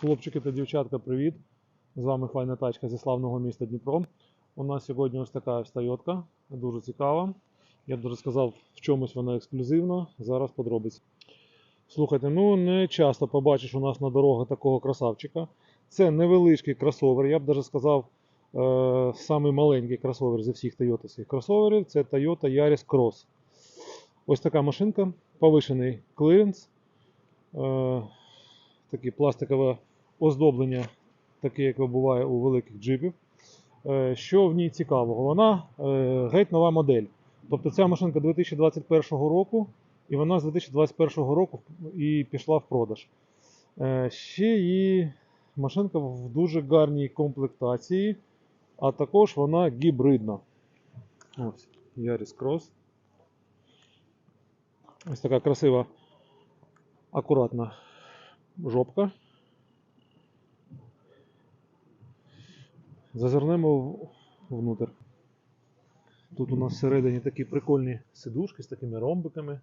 Хлопчики та дівчатка, привіт! З вами файна тачка зі славного міста Дніпро. У нас сьогодні ось така ось Тойотка, дуже цікава. Я б даже сказав, в чомусь вона ексклюзивна. Зараз подробиць. Слухайте, ну не часто побачиш у нас на дорогах такого красавчика. Це невеличкий кросовер, я б даже сказав, е, самий маленький кросовер зі всіх тойотовських кросоверів. Це Toyota Yaris Cross. Ось така машинка, повишений клиренс. Е, таке пластикове оздоблення, таке, як буває у великих джипів. Е, Що в ній цікавого? Вона е, геть нова модель. Тобто ця машинка 2021 року, і вона з 2021 року і пішла в продаж. Е, Ще її машинка в дуже гарній комплектації, а також вона гібридна. Ось, Yaris Cross. Ось така красива, акуратна жопка. Зазирнемо внутрь. Тут у нас всередині такі прикольні сидушки з такими ромбиками,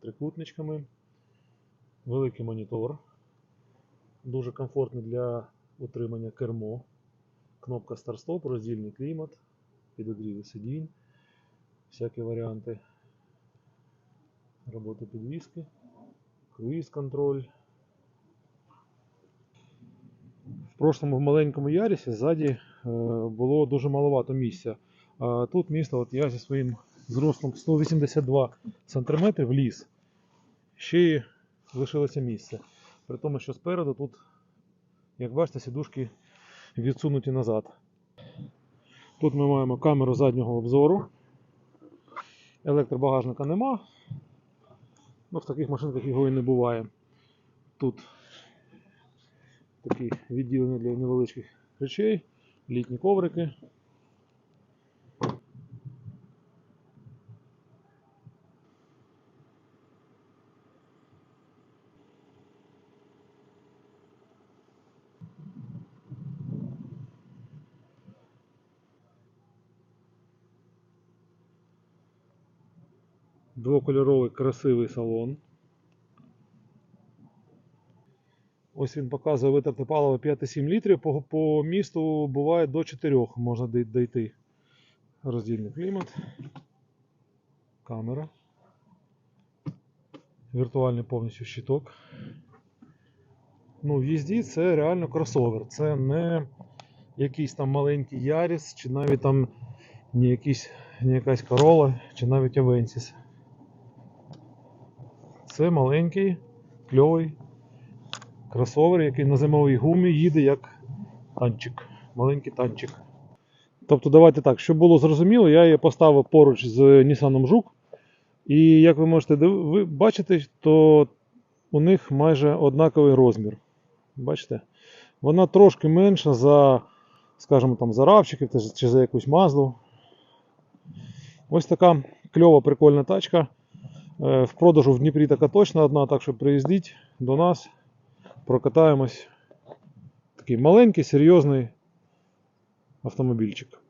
трикутничками. Великий монітор. Дуже комфортний для утримання кермо. Кнопка старт-стоп, роздільний клімат, підогріви сидінь, всякі варіанти роботи підвіски, круїз контроль. В прошлому в маленькому Ярісі ззаді е, було дуже маловато місця. А тут місто, от я зі своїм зростом 182 см вліз. Ще й лишилося місце. При тому, що спереду тут, як бачите, сідушки відсунуті назад. Тут ми маємо камеру заднього обзору. Електробагажника нема. Ну, в таких машинках його і не буває. Тут такі відділення для невеличких речей, літні коврики. Двокольоровий красивий салон. Ось він показує витрати палива 5,7 літрів. По, по місту буває до 4 можна дойти. Роздільний клімат. Камера. Віртуальний повністю щиток. Ну, в їзді це реально кросовер. Це не якийсь там маленький Яріс, чи навіть там не, якийсь, не якась Corolla, чи навіть Avensis. Це маленький, кльовий кросовер, який на зимовій гумі їде як танчик. Маленький танчик. Тобто, давайте так, щоб було зрозуміло, я її поставив поруч з Nissan Жук. І як ви можете бачити, то у них майже однаковий розмір. Бачите? Вона трошки менша за, скажімо, там, за равчиків чи- чи за якусь мазду. Ось така кльова, прикольна тачка. Е, В продажу в Дніпрі така точно одна, так що приїздіть до нас, прокатаємось. Такий маленький, серйозний автомобільчик.